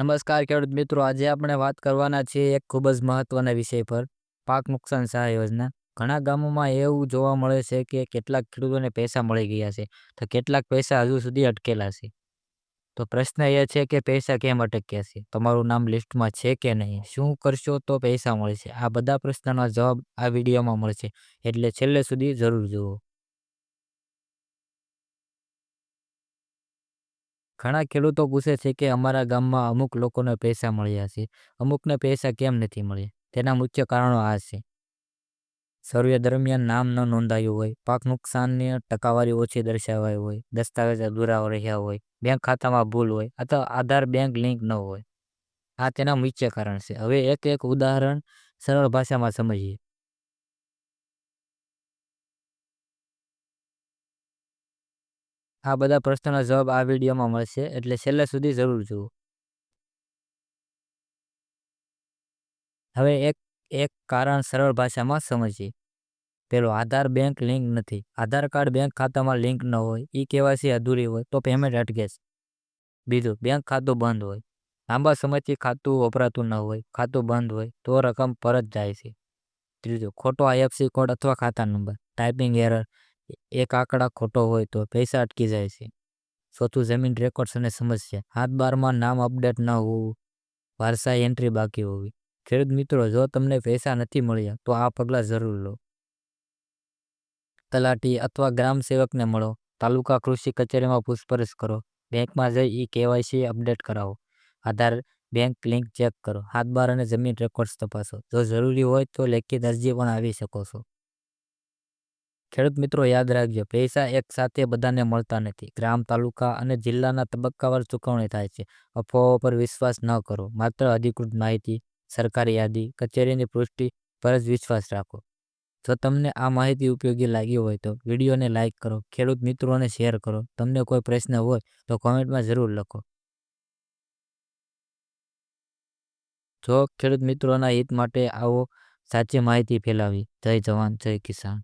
નમસ્કાર ખેડૂત મિત્રો, આજે આપણે વાત કરવાના છીએ એક ખૂબ જ મહત્વના વિષય પર, પાક નુકસાન સહાય યોજના. ઘણા ગામોમાં એવું જોવા મળે છે કે કેટલાક ખેડૂતોને પૈસા મળી ગયા છે, તો કેટલાક પૈસા હજુ સુધી અટકેલા છે. તો પ્રશ્ન એ છે કે પૈસા કેમ અટક્યા છે? તમારું નામ લિસ્ટમાં છે કે નહીં? શું કરશો તો પૈસા મળશે આ બધા પ્રશ્નના જવાબ આ વિડીયોમાં મળશે, એટલે છેલ્લે સુધી જરૂર જુઓ. ઘણા ખેડૂતો પૂછે છે કે અમારા ગામમાં અમુક લોકોને પૈસા મળ્યા છે. અમુકને પૈસા કેમ નથી મળ્યા? તેના મુખ્ય કારણો આ છે. સર્વે દરમિયાન નામ ન નોંધાયું હોય, પાક નુકસાનની ટકાવારી ઓછી દર્શાવાઈ હોય, દસ્તાવેજ અધૂરા રહ્યા હોય, બેંક ખાતામાં ભૂલ હોય અથવા આધાર બેંક લિંક ન હોય. આ તેના મુખ્ય કારણ છે. હવે એક એક ઉદાહરણ સરળ ભાષામાં સમજીએ. આ બધા પ્રશ્નોના જવાબ આ વિડીયોમાં મળશે, એટલે છેલ્લે સુધી જરૂર જુઓ. હવે એક એક કારણ સરળ ભાષામાં સમજીએ. પેલો, આધાર બેંક લિંક નથી. આધાર કાર્ડ બેંક ખાતામાં લિંક ન હોય એ કેવાયસી અધૂરી હોય, તો પેમેન્ટ અટકે છે. બીજું, બેંક ખાતું બંધ હોય. લાંબા સમયથી ખાતું વપરાતું ન હોય, ખાતું બંધ હોય, તો રકમ પરત જાય છે. ત્રીજું, ખોટો આઈએફસી કોડ અથવા ખાતા નંબર. Typing error. એક આંકડા ખોટો હોય તો પૈસા અટકી જાય છે. ચોથું, જમીન રેકોર્ડ્સ અને સમસ્યા. હાથ બારમાં નામ અપડેટ ન હોવું. વારસા એન્ટ્રી બાકી હોવી. ખેડૂત મિત્રો, જો તમને પૈસા નથી મળ્યા, તો આ પગલાં જરૂર લો. તલાટી અથવા ગ્રામ સેવકને મળો. તાલુકા કૃષિ કચેરીમાં પૂછપરછ કરો. બેંકમાં જઈ ઈ કેવાયસી અપડેટ કરાવો. આધાર, બેંક લિંક ચેક કરો. હાથ બાર અને જમીન રેકોર્ડ્સ તપાસો. જો જરૂરી હોય તો લેખિત અરજી પણ આવી શકો છો. ખેડૂત મિત્રો, યાદ રાખજો, પૈસા એક સાથે બધાને મળતા નથી. ગ્રામ, તાલુકા અને જિલ્લાના તબક્કાવાર ચૂકવણી થાય છે. અફવાઓ પર વિશ્વાસ ન કરો. માત્ર અધિકૃત માહિતી, સરકારી યાદી, કચેરીની પુષ્ટિ પર જ વિશ્વાસ રાખો. જો તમને આ માહિતી ઉપયોગી લાગી હોય તો વિડીયોને લાઇક કરો, ખેડૂત મિત્રોને શેર કરો. તમને કોઈ પ્રશ્ન હોય તો કોમેન્ટમાં જરૂર લખો. જો ખેડૂત મિત્રોના હિત માટે આવો સાચી માહિતી ફેલાવી, જય જવાન, જય કિસાન.